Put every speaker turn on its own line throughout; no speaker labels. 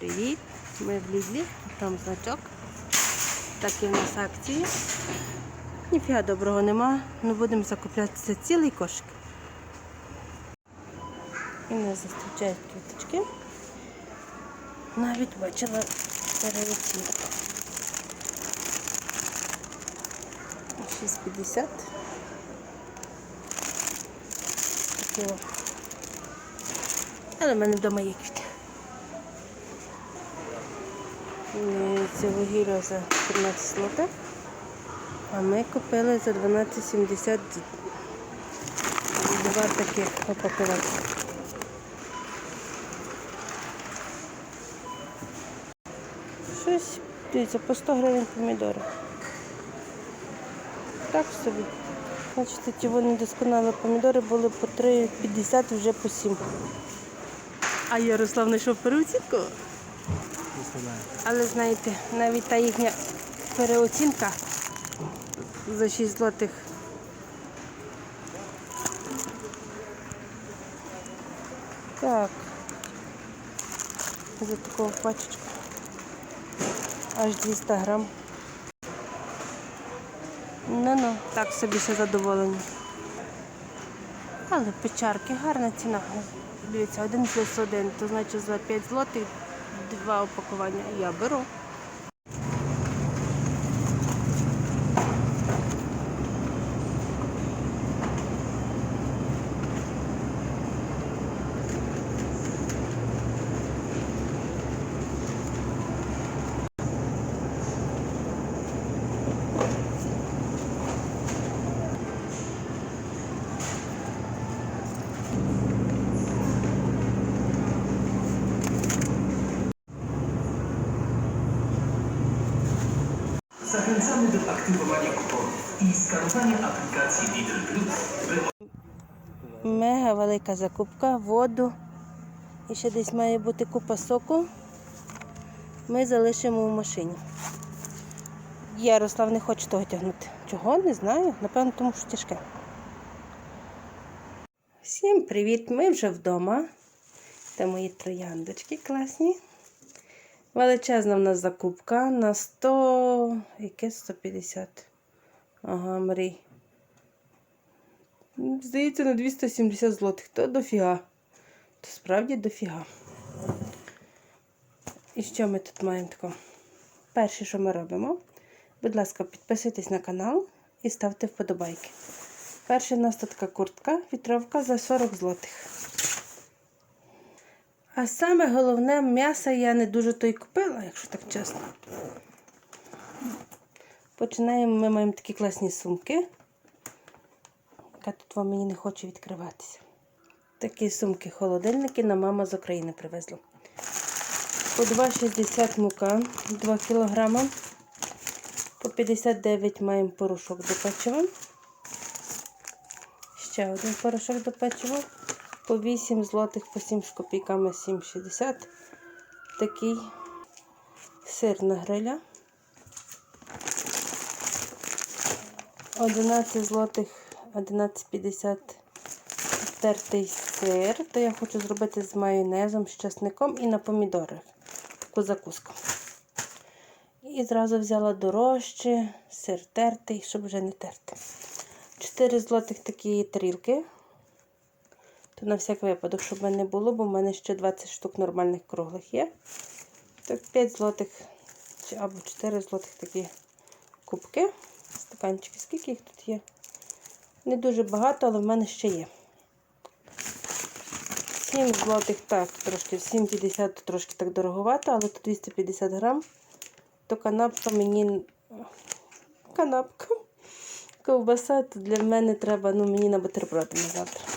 Привіт! Ми в Лізлі, там значок. Такі в нас акції. Ніфіга доброго нема, але будемо закуплятися цілий кошик. І нас зустрічають квіточки. Навіть бачила переоцінку. 6,50. Такі. Але в мене вдома є квіти. Це вугілля за 13 злотих. А ми купили за 12,70 два таких упакувати. Щось, дивіться, по 100 гривень помідори. Так собі. Бачите, ті вони досконали помідори були по 3,50 вже по 7. А Ярослав знайшов переоцінку. Але знаєте, навіть та їхня переоцінка за 6 злотих. Так. За таку пачечку. Аж 200 грам. Ну-ну, так собі ще задоволені. Але печарки, гарна ціна. Дивіться, один плюс один, то значить за 5 злотих два упакування я беру.
Zachęcamy do aktywowania kuponów i skanowania aplikacji Lidl Plus,
Мега велика закупка, воду. І ще десь має бути купа соку. Ми залишимо в машині. Ярослав не хоче того тягнути. Чого? Не знаю. Напевно, тому що тяжке. Всім привіт! Ми вже вдома. Це мої трояндочки класні. Величезна в нас закупка на 100. Яке 150? Ага, мрій. Здається, на 270 злотих. То дофіга. То справді дофіга. І що ми тут маємо таке? Перше, що ми робимо, будь ласка, підписуйтесь на канал і ставте вподобайки. Перша у нас тут така куртка, вітровка за 40 злотих. А саме головне, м'ясо я не дуже то й купила, якщо так чесно. Починаємо, ми маємо такі класні сумки яка тут вам мені не хоче відкриватися. Такі сумки холодильники на мама з України привезла. По 2,60 мука 2 кг. По 59 маємо порошок до печива. Ще один порошок до печива. По 8 злотих, по 7 з копійками 7,60. Такий сир на гриля. 11 злотих 11,50 тертий сир, то я хочу зробити з майонезом, з часником і на помідорах. Таку закуску. І зразу взяла дорожче, сир тертий, щоб вже не терти. 4 злотих такі тарілки. То на всяк випадок, щоб мене не було, бо в мене ще 20 штук нормальних круглих є. Так 5 злотих або 4 злотих такі кубки. Стаканчики. Скільки їх тут є? Не дуже багато, але в мене ще є. 7 злотих, так, трошки 7,50 трошки так дороговато, але тут 250 грам. То канапка мені. Канапка. Ковбаса то для мене треба, ну мені на бутерброди на завтра.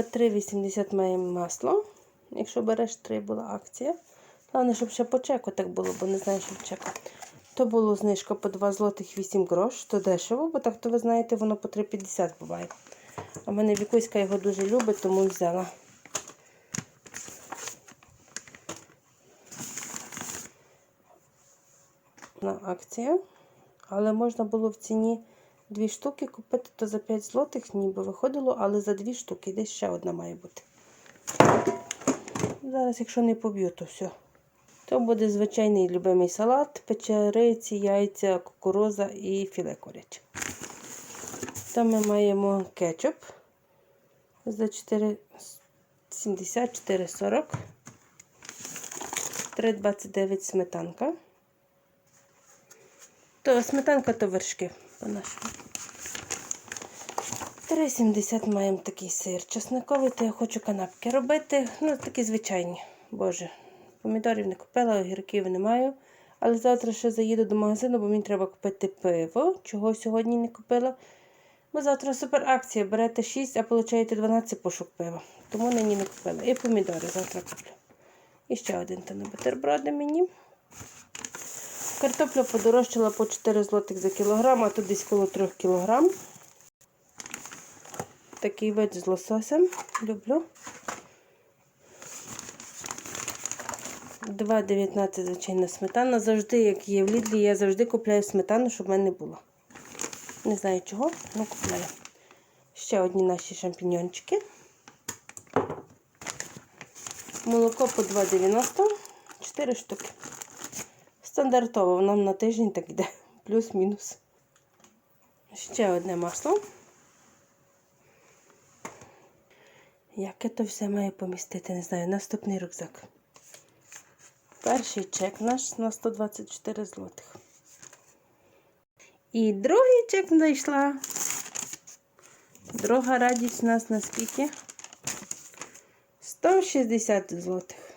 По 3,80 маємо масло. Якщо береш 3, була акція. Головне, щоб ще по чеку так було, бо не знаю, що в чеку. То було знижка по 2 злотих 8 грош, то дешево, бо так, то ви знаєте, воно по 3,50 буває. А мене Вікуська його дуже любить, тому взяла. На акція. Але можна було в ціні дві штуки купити, то за 5 злотих ніби виходило, але за дві штуки десь ще одна має бути. Зараз, якщо не поб'ю, то все. То буде звичайний любимий салат, печериці, яйця, кукуруза і філе куряче. Там ми маємо кетчуп за 4,70, 4,40. 3,29 сметанка. То сметанка то вершки по-нашому. 3,70 маємо такий сир. Чесниковий, то я хочу канапки робити. Ну, такі звичайні. Боже. Помідорів не купила, огірків не маю. Але завтра ще заїду до магазину, бо мені треба купити пиво, чого сьогодні не купила. Бо завтра супер акція. Берете 6, а получаєте 12 пушок пива. Тому нині не купила. І помідори завтра куплю. І ще один то бутерброди мені. Картопля подорожчала по 4 злотих за кілограм, а тут десь коло 3 кілограм. Такий вид з лососем. Люблю. 2,19 звичайна сметана. Завжди, як є в Лідлі, я завжди купляю сметану, щоб в мене було. Не знаю чого, але купляю. Ще одні наші шампіньончики. Молоко по 2,90. 4 штуки. Стандартово, нам на тиждень так йде. Плюс-мінус. Ще одне масло. Яке то все має помістити, не знаю. Наступний рюкзак. Перший чек наш на 124 злотих. І другий чек знайшла. Друга радість у нас на скільки? 160 злотих.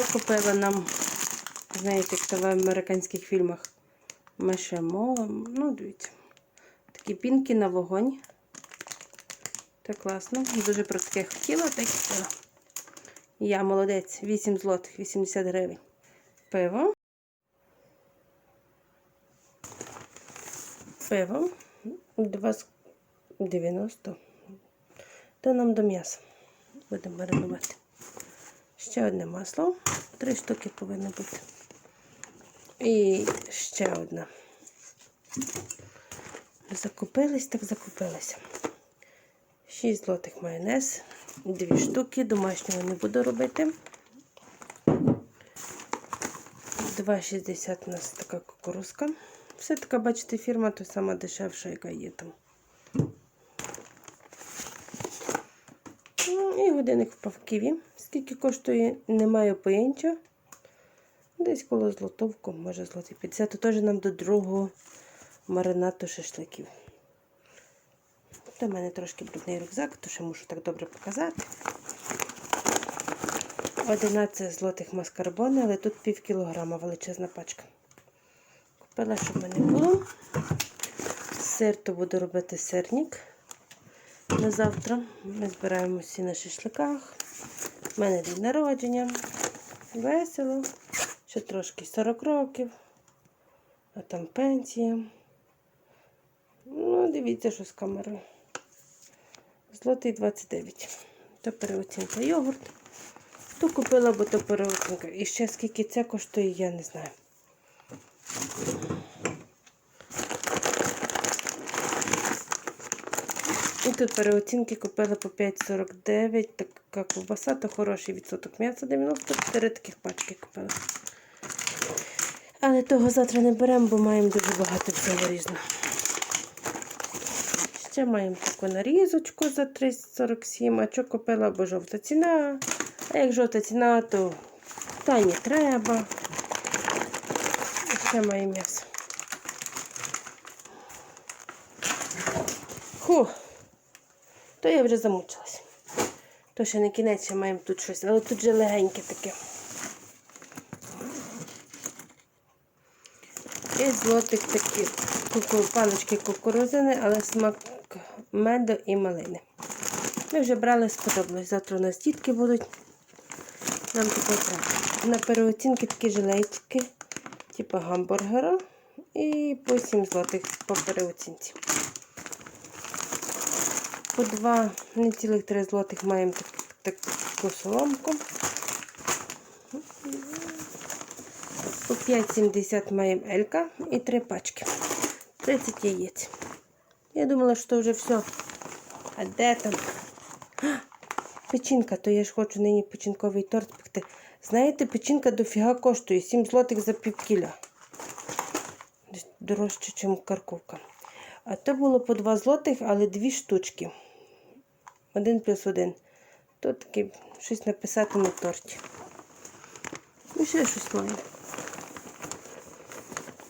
То купила нам, знаєте, як то в американських фільмах мешемо. Ну, дивіться. Такі пінки на вогонь. Це класно. Дуже про таке хотіла, так і купила. Я молодець. 8 злотих, 80 гривень. Пиво. Пиво. 2,90. То нам до м'яса. Будемо маринувати. Ще одне масло. Три штуки повинно бути. І ще одна. Закупились, так закупилися. 6 злотих майонез, дві штуки, домашнього не буду робити. 2,60 у нас така кукурузка. Все така, бачите, фірма то сама дешевша, яка є там. Ну, і годинник в Києві. Скільки коштує, не маю поєнча. Десь коло злотовку, може злотий 50. То теж нам до другого маринату шашликів. До мене трошки брудний рюкзак, то ще мушу так добре показати. 11 злотих маскарбони, але тут пів кілограма величезна пачка. Купила, щоб в мене було. Сир, то буду робити сирник на завтра. Ми збираємося на шашликах. У мене день народження. Весело. Ще трошки 40 років. А там пенсія. Ну, дивіться, що з камерою. Злотий 29. То переоцінка йогурт. То купила, бо то переоцінка. І ще скільки це коштує, я не знаю. І тут переоцінки купила по 5,49. Така ковбаса, то хороший відсоток м'яса 94 таких пачки купила. Але того завтра не беремо, бо маємо дуже багато всього різного. Ще маємо таку нарізочку за 3,47. А що купила, бо жовта ціна. А як жовта ціна, то та не треба. І ще маємо м'ясо. Ху, то я вже замучилась. То ще не кінець, ще маємо тут щось, але тут же легеньке таке. І злотих такі куку, палички кукурузини, але смак меду і малини. Ми вже брали, сподобалось. Завтра у нас дітки будуть. Нам таке треба. На переоцінки такі жилетки, типу гамбургера. І по 7 злотих по переоцінці. По 2, не цілих 3 злотих маємо так, таку соломку. По 5,70 маємо Елька і 3 пачки. 30 яєць. Я думала, що вже все. А де там? Печінка, то я ж хочу нині печінковий торт пекти. Знаєте, печінка дофіга коштує 7 злотих за пів кіля. Дорожче, ніж карковка. А то було по 2 злотих, але дві штучки. Один плюс один. То таки щось написати на торті. Ну, ще щось маю.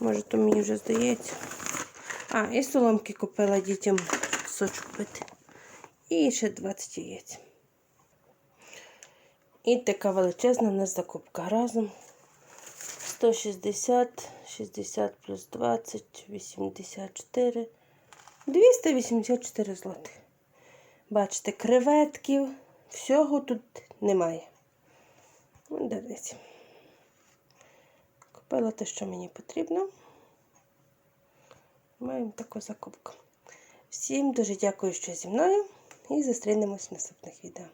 Може, то мені вже здається. А, і соломки купила дітям сочок пити. І ще 20 яєць. І така величезна в нас закупка разом. 160, 60 плюс 20, 84, 284 злотих. Бачите, креветків, всього тут немає. Дивіться. Купила те, що мені потрібно. Маємо таку закупку. Всім дуже дякую, що зі мною. І зустрінемось в наступних відео.